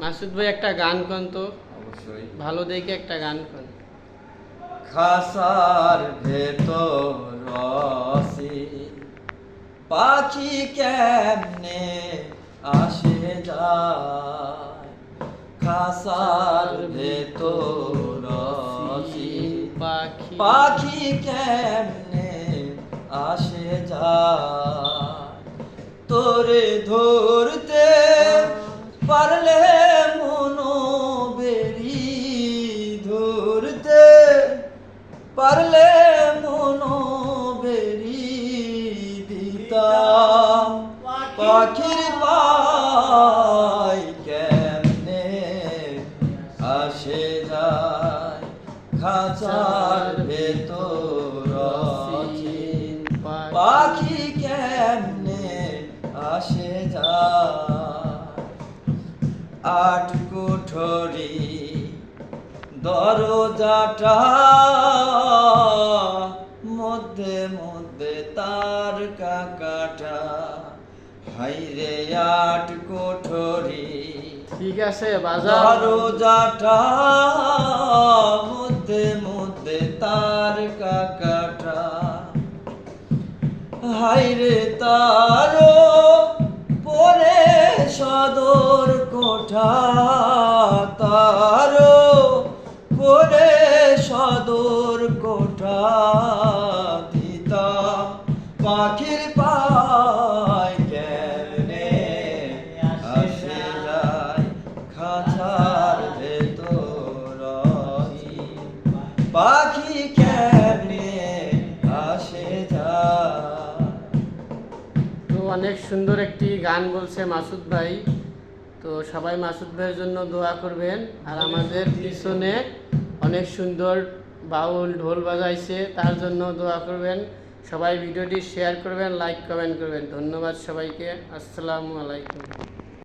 মাসুদ ভাই একটা গান কন তো। অবশ্যই। ভালো দেখে একটা গান কন। খাসার ভেতর রসি পাখি কেমনে আসে যায়? খাসার ভেতর রসি পাখি। পাখি কেমনে আসে যায়? তোরে ধরতে পারলে ধরতে পারলে মনো বেরি দিতাম পাখির পাই কেমনে আসে যায়, খাঁচার ভেতর পাখি কেমনে আসে যায়, আট কুঠরি দরজাটা মধ্যে মধ্যে তার কাকাটা। হাইরে আট কোঠরি। ঠিক আছে বাজাও। দরজাটা মধ্যে মধ্যে তার কাকাটা। হাইরে তারো পরে সদর কোঠা তারো পাখির আসে ভেতর পাখি আসে তো অনেক সুন্দর একটি গান বলছে মাসুদ ভাই। তো সবাই মাসুদ ভাইয়ের জন্য দোয়া করবেন। আর আমাদের পিছনে অনেক সুন্দর বাউল ঢোল বাজাইছে, তার জন্য দোয়া করবেন। সবাই ভিডিওটি শেয়ার করবেন লাইক কমেন্ট করবেন। ধন্যবাদ সবাইকে। আসসালামু আলাইকুম।